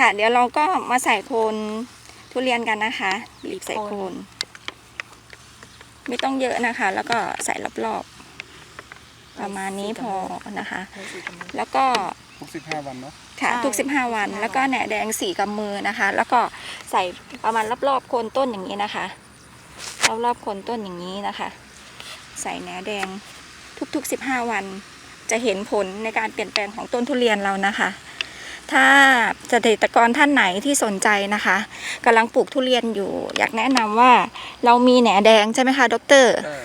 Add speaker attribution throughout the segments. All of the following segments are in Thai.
Speaker 1: ค่ะ เดี๋ยวเราก็มาใส่โคนทุเรียนกันนะคะบีบใส่โคน ไม่ต้องเยอะนะคะ แล้วก็ใส่รอบๆประมาณนี้พอนะคะ แล้วก็
Speaker 2: หกสิบห้าวันเนาะ
Speaker 1: ค่ะ
Speaker 3: ใช่
Speaker 1: ทุก15วัน
Speaker 3: 15
Speaker 1: แล้วก็แหนแดงสี่กำมือนะคะ แล้วก็ใส่ประมาณรอบๆโคนต้นอย่างนี้นะคะรอบๆโคนต้นอย่างนี้นะคะ ใส่แหนแดงทุกๆ15วัน จะเห็นผลในการเปลี่ยนแปลงของต้นทุเรียนเรานะคะ ถ้าเกษตรกรท่านไหนที่สนใจนะคะกำลังปลูกทุเรียนอยู่ อยากแนะนำว่าเรามีแหนแดงใช่ไหมคะดร
Speaker 2: ได้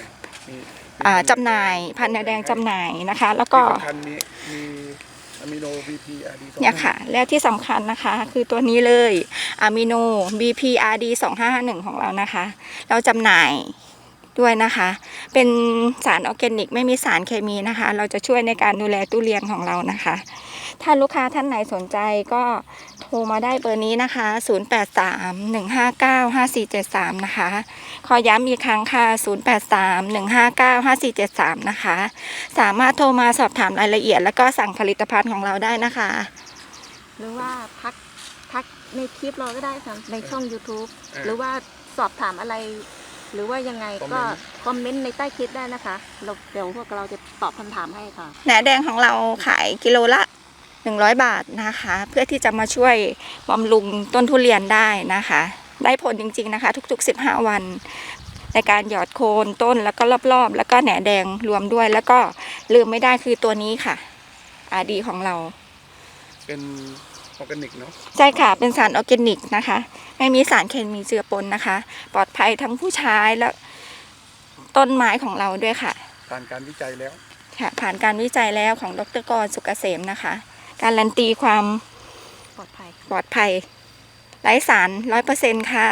Speaker 2: มี
Speaker 1: อ่าจำหน่ายพันธุ์แหนแดงจำหน่ายนะคะ แล้วก็
Speaker 2: ที่สำคัญมีมีอะมิโน BP อาร์ดี
Speaker 1: เนี่ยค่ะ แล้วที่สำคัญนะคะคือตัวนี้เลยอะมิโน BPRD 2551ของเรานะคะ เราจำหน่ายด้วยนะคะ เป็นสารออร์แกนิก ไม่มีสารเคมีนะคะ เราจะช่วยในการดูแลตู้เรียนของเรานะคะ ถ้าลูกค้าท่านไหนสนใจก็โทรมาได้เบอร์นี้นะคะ 0831595473 นะคะ ขอย้ำอีกครั้งค่ะ 0831595473 นะคะ สามารถโทรมาสอบถามรายละเอียด แล้วก็สั่งผลิตภัณฑ์ของเราได้นะคะ
Speaker 3: หรือว่าทักทักในคลิปเราก็ได้ค่ะ ในช่อง YouTube หรือว่าสอบถามอะไร หรือว่ายังไงก็คอมเมนต์ในใต้คลิปได้นะคะเราเดี๋ยวพวกเราจะตอบคำถามให้ค่ะ
Speaker 1: แหนแดงของเราขายกิโลละ 100 บาทนะคะ เพื่อที่จะมาช่วยบำรุงต้นทุเรียนได้นะคะ ได้ผลจริง ๆนะคะ ทุก ๆ 15 วัน ในการหยอดโคนต้นแล้วก็รอบๆ แล้วก็แหนแดงรวมด้วย แล้วก็ลืมไม่ได้คือตัวนี้ค่ะอาดีของเรา
Speaker 2: เป็นออร์แกนิกเนาะ
Speaker 1: ใช่ค่ะ เป็นสารออร์แกนิกนะคะ ไม่มีสารเคมีเจือปนนะคะ ปลอดภัยทั้งผู้ใช้และต้นไม้ของเราด้วยค่ะ
Speaker 2: ผ่านการวิจัยแล้ว
Speaker 1: ค่ะ ผ่านการวิจัยแล้วของดรกรสุกเกษมนะคะ การันตีความ
Speaker 3: ปลอดภัย
Speaker 1: ปลอดภัยไร้สารร้อยเปอร์เซ็นค่ะ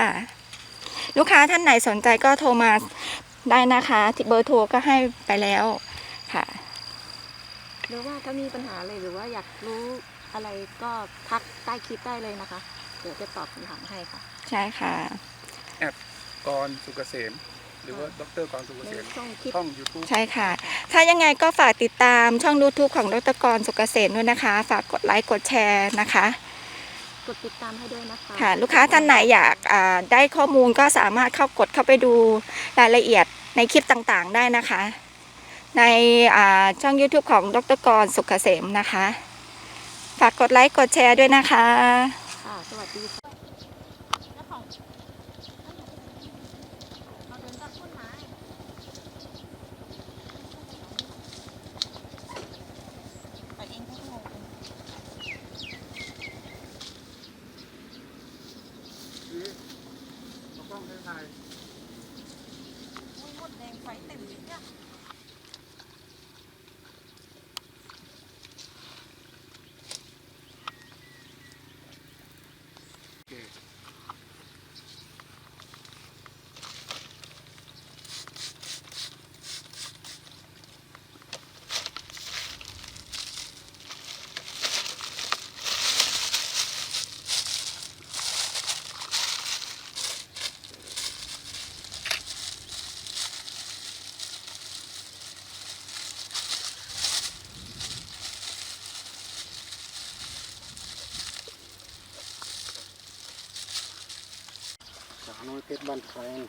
Speaker 1: ลูกค้าท่านไหนสนใจก็โทรมาได้นะคะที่เบอร์โทรก็ให้ไปแล้วค่ะ
Speaker 3: หรือว่าถ้ามีปัญหาอะไรหรือว่าอยากรู้อะไรก็ทักใต้คลิปได้เลยนะคะ เดี๋ยวจะตอบคำถามให้ค่ะ
Speaker 1: ใช่ค่ะ
Speaker 2: กรสุกเกษม หรือว่าดรกรสุกเก
Speaker 3: ใน
Speaker 2: ษม
Speaker 3: ช่องคลิป
Speaker 2: ช่อง YouTube
Speaker 1: ใช่ค่ะ ถ้ายังไงก็ฝากติดตามช่อง YouTube ของดรกรสุกเกษมด้วยนะคะ ฝากกดไลค์กดแชร์นะคะ
Speaker 3: กดติดตามให้ด้วยนะคะ
Speaker 1: ค่ะ ลูกค้าท่านไหนอยากอ่าได้ข้อมูลก็สามารถเข้ากดเข้าไปดูรายละเอียดในคลิปต่างๆได้นะคะ ในอ่าช่อง YouTube ของดรกรสุกเกษมนะคะ ฝากกดไลค์กดแชร์ด้วยนะคะ
Speaker 3: ค่ะ สวัสดีค่ะ
Speaker 2: เอากล้องให้ถ่ายโอเค
Speaker 4: สาว น้อยเพชรบ้านแพง